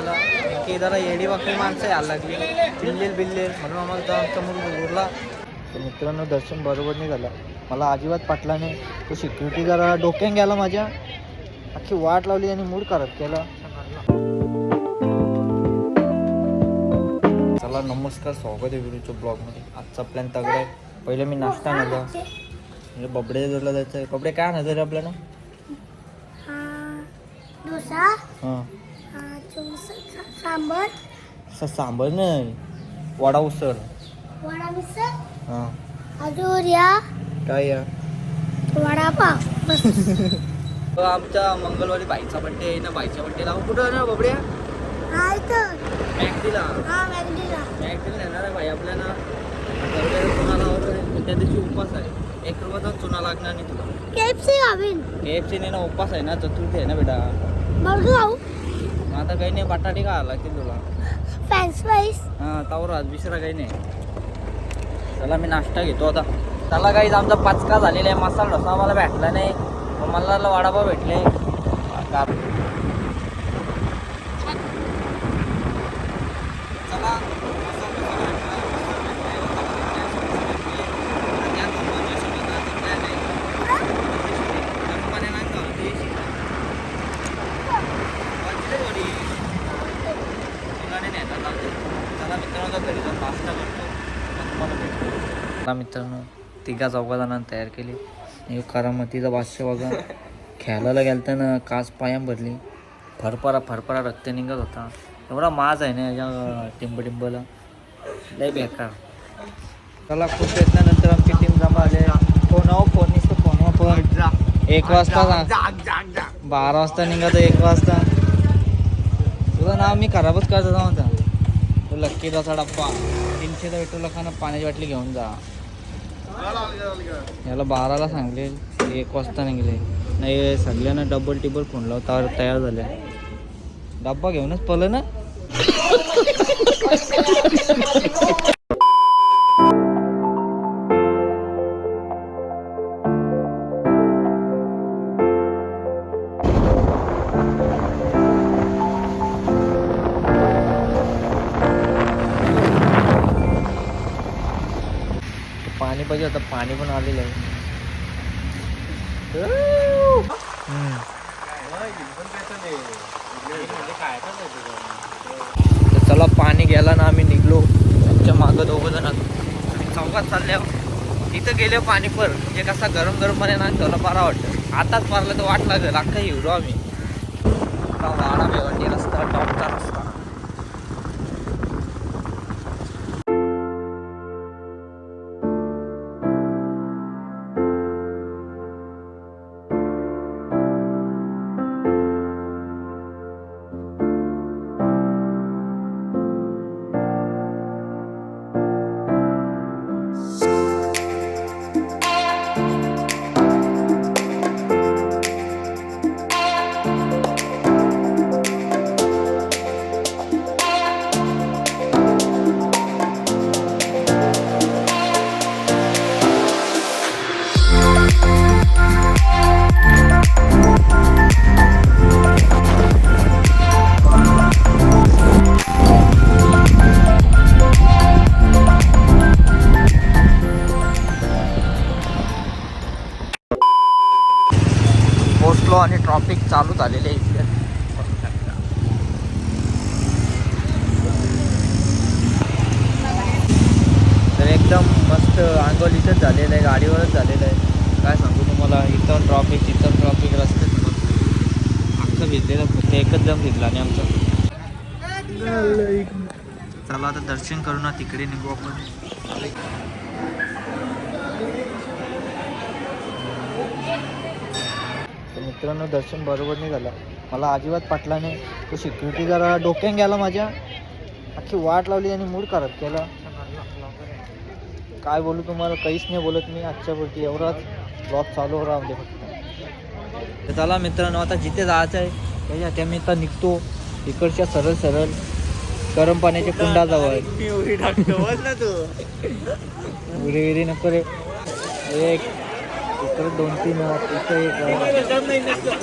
झाला की जरा येडी वाकडी माणसं यायला लागली. बिल्लेल बिल्लेल. म्हणून आम्हाला आमचा मूड उरला तर मित्रांनो दर्शन बरोबर नाही झालं मला अजिबात पटला नाही. तो सिक्युरिटी जरा डोक्यान गेला माझ्या. अख्खी वाट लावली आणि मूड करत केला. चला नमस्कार. स्वागत आहे व्हिडिओच्या ब्लॉगमध्ये. आजचा प्लॅन तगडा आहे. पहिले मी नाश्ता नेला म्हणजे बबडे जोडला जायचं बबडे काय आणायचं रे आपल्याला? हां. सांबर? असं सांबर नाही. वडा उसळ. वडा मिसळ हां. अजून या काय या? वडापाव. बस. आमच्या मंगळवारी बाईचा बड्डे आहे ना बाईच्या बड्डेला कुठं ना बबड्या? हाय तर मॅगडीला हा मॅगडीला मॅगडीला नेणार आहे बाई आपल्याला. ठरलेलं चुना आहे पण त्या दिवशी उपास आहे. एक रुपयाचा चुना लागणार नाही तुला. केएफसी गावीन के एफ सी ना उपास आहे ना चतुर्थी आहे ना बेटा. बर्गर खाऊ आता काही नाही बटाटे का आला की तुला. फ्रेंच फ्राईज हां तावर आज दुसरा काही नाही. चला मी नाश्ता घेतो आता. त्याला काही आमचा पाचका झालेला आहे. मसाला डोसा आम्हाला भेटला नाही. मला वडापाव भेटले का- चला, चला मित्रांनो घरी जाऊन नाश्ता करतो मग तुम्हाला भेटतो चला मित्रांनो तिघा चौघा जणांना तयार केली. करामतीचा बादशा बघा. खेळायला गेलताना काच पाया भरली. फरफरा फरफरा रक्त निघत होता. एवढा माज आहे ना याच्या टिंब टिंबला लय बेकार. चला खूप नंतर आमची टीम जमा आली फोन आहो फोन निसतो फोन एक वाजता. बारा वाजता निघत एक वाजता. तुझं नाव मी खराबच करत होता. तो लक्की तसा डब्बा. तीनशेचा भेटू लोकांना पाण्याची बाटली घेऊन जा. याला बाराला सांगले एक वाजता निघले. नाही सगळ्यांना डबल टिबल फोन लावता तयार झाले. डब्बा घेऊनच पलं ना? पाहिजे आता पाणी पण आलेलं आहे. तर चला पाणी गेला ना आम्ही निघलो. आमच्या मागं दोघं जण आम्ही चौकात चालल्या. तिथं गेले पाणी पर. म्हणजे कसा गरम गरम पाणी ना त्याला बरा वाटतं. आताच मारलं तर वाट लागेल. अख्खा हिरो आम्ही. आता वाडा भेवंडी रस्ता टॉपचा रस्ता. चालू झालेले इथले तर एकदम मस्त आंघोल इथंच झालेलं आहे गाडीवरच झालेलं आहे. काय सांगू तुम्हाला इथं ट्रॉफिक इथं ट्रॉफिक रस्त्यात अख्खं भिजलेलं फक्त एकच जम भिजला आणि आमचं. चला आता दर्शन करू ना तिकडे निघू आपण. तर मित्रांनो दर्शन बरोबर नाही झालं मला अजिबात पटला नाही. तो सिक्युरिटी जरा डोक्यान गेला माझ्या. अख्खी वाट लावली आणि मूड करत केला. काय बोलू तुम्हाला? काहीच नाही बोलत मी. आजच्यावरती एवढाच ब्लॉग चालू राहू दे फक्त. तर चला मित्रांनो आता जिथे जायचं आहे त्याच्या त्या मी आता निघतो. इकडच्या सरळ सरळ गरम पाण्याच्या कुंडाजवळ. उरी विरी नको रे. एक इकडे दोन तीन इथे एक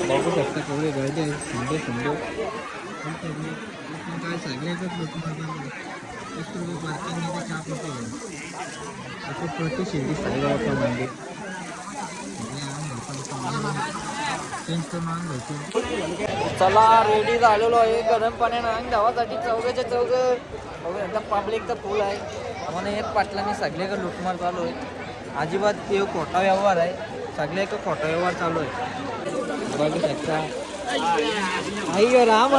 बघू शकता केवढे गर्दी आहे. सुंदर सुंदर. काय सगळ्याच लोक पार्किंग असं प्रति शिर्डी साईबाबाचं मंदिर. चला रेडी झालेलो आहे. गरम पाण्यानं अंग धावासाठी चौघाच्या चौघ. एकदम पब्लिकचा फुल आहे. म्हणून एक पाटलाने सगळे लुटमार चालू आहे. अजिबात ते खोटा व्यवहार आहे. सगळे एक खोटा व्यवहार चालू आहे. बघू शकता. आई ग राम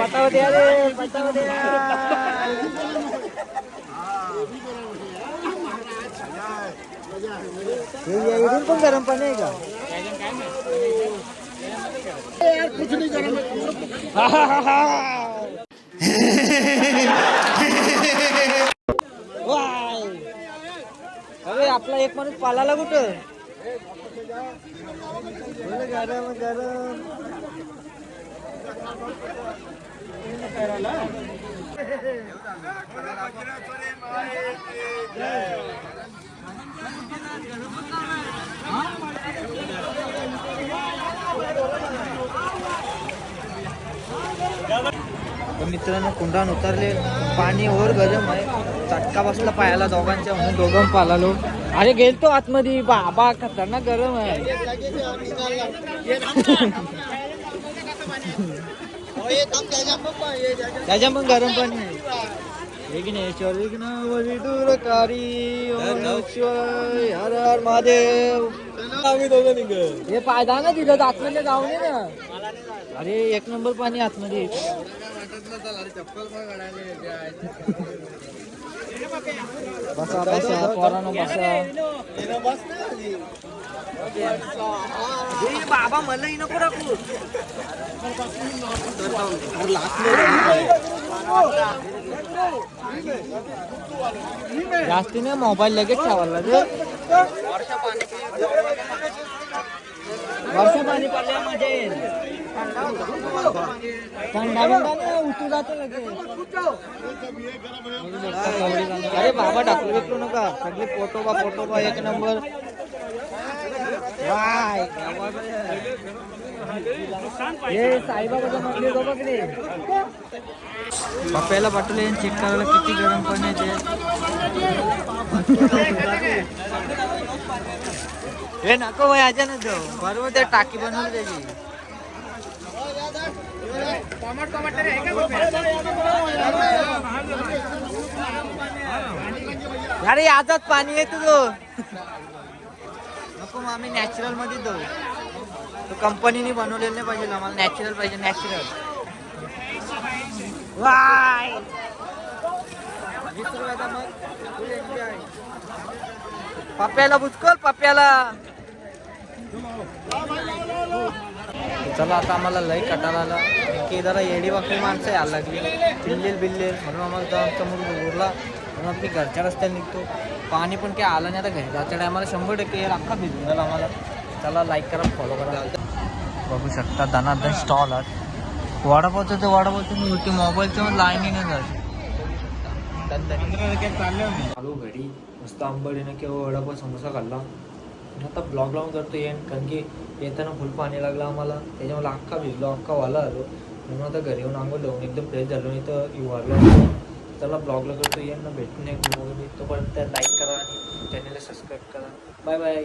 पटाव द्या रे पटाव द्या इथून पण गरम पाणी आहे का? वाय. आपला एक माणूस पालाला कुठं? बोल गरम तर मित्रांनो कुंडान उतरले. पाणी वर गरम आहे. चटका बसला पायाला दोघांच्या म्हणून दोघं पालालो अरे गेलतो आतमध्ये. बाबा खतरनाक गरम आहे. त्याच्या पण गरम पाणी आहे विघ्नेश्वर विघ्नवरी दूरकारी हर हर महादेव. हर हर महादेव हे पायदा ना तिथं आतमध्ये जाऊ नये ना. अरे एक नंबर पाणी आतमध्ये. बसा बसा पोरानो बसा. बाबा मला नको राखू. जास्ती जास्तीने मोबाईल लगेच ठेवायला रे वर्षा पाणी पडल्या मजा येईल थंडा बिंडा उतू जाते लगेच. अरे बाबा ढकलू बिकलू नका. सगळे फोटो बा फोटो बा एक नंबर वाय हे साईबाबाचं मंदिर बघ रे पप्प्याला पाठवले चेक करायला किती गरम पाणी हे नको भाई आजा ना तो बरोबर ते टाकी बनवली त्याची अरे आजात पाणी येतो तो नको मग आम्ही नॅचरलमध्ये देऊ कंपनीने बनवलेलं नाही पाहिजे आम्हाला. नॅचरल पाहिजे नॅचरल वाय पप्प्याला बुचकल पप्प्याला. चला आता आम्हाला लई कटाला आला. की जरा येडी वाकडी माणसं यायला लागली. बिल्लेल बिल्लेल. म्हणून आम्हाला समोर उरला म्हणून आम्ही घरच्या रस्त्याने निघतो. पाणी पण काही आलं नाही आता घरी. जायच्या टायमाला शंभर टक्के येईल अख्खा भिजून झाला आम्हाला. त्याला लाईक करा फॉलो करा. बघू शकता दनादन स्टॉल आहेत वडापावचं ते वडापावचं होती मोबाईलचं लाईनीने जात चालू घडी मस्त आंबडीनं किंवा वडापाव समोसा खाल्ला. आणि आता ब्लॉग लावून करतो येईन कारण की येताना फुल पाणी लागलं आम्हाला. त्याच्यामुळे अख्खा भिजलो अख्खा वाला आलो. म्हणून आता घरी येऊन आंघोळ लावून एकदम फ्रेश झालो नाही तर युवारला चला ब्लॉगला करतो येईन ना भेटून एक ब्लॉग तोपर्यंत लाईक करा आणि चॅनलला सबस्क्राईब करा. Bye bye